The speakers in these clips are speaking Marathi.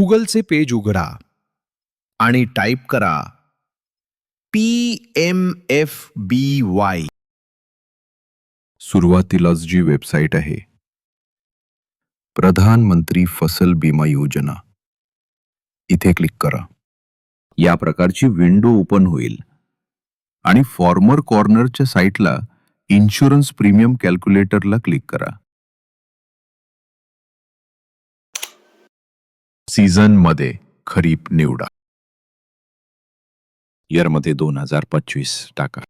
गुगलचे पेज उघडा आणि टाईप करा P M F B Y. सुरुवातीलाच जी वेबसाईट आहे. प्रधानमंत्री फसल बीमा योजना. इथे क्लिक करा. या प्रकारची विंडो ओपन होईल. आणि फॉर्मर कॉर्नरच्या साईटला इन्शुरन्स प्रीमियम कॅल्क्युलेटरला क्लिक करा. सीझनमध्ये खरीप निवडा. इयरमध्ये दोन हजार पंचवीस टाका.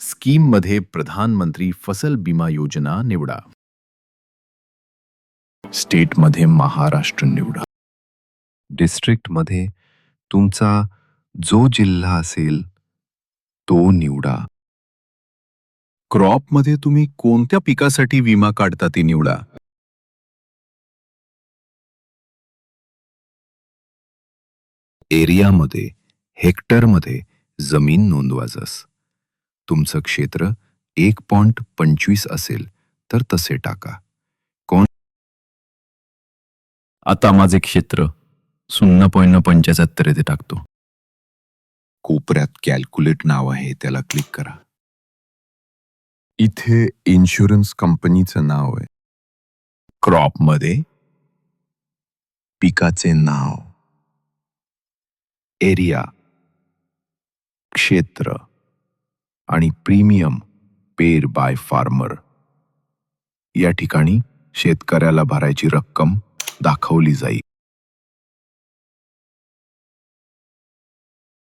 स्कीममध्ये प्रधानमंत्री फसल बिमा योजना निवडा. स्टेटमध्ये महाराष्ट्र निवडा. डिस्ट्रिक्टमध्ये तुमचा जो जिल्हा असेल तो निवडा. क्रॉपमध्ये तुम्ही कोणत्या पिकासाठी विमा काढता ते निवडा. एरियामध्ये हेक्टरमध्ये जमीन नोंदवाजस. तुमचं क्षेत्र एक पॉइंट पंचवीस असेल तर तसे टाका. कोण आता माझे क्षेत्र शून्य पॉईंट पंच्याहत्तर येथे टाकतो. कोपऱ्यात कॅल्क्युलेट नाव आहे त्याला क्लिक करा. इथे इन्शुरन्स कंपनीचं नाव आहे. क्रॉपमध्ये पिकाचे नाव. एरिया क्षेत्र आणि प्रीमियम पेर बाय फार्मर. या ठिकाणी शेतकऱ्याला भरायची रक्कम दाखवली जाईल.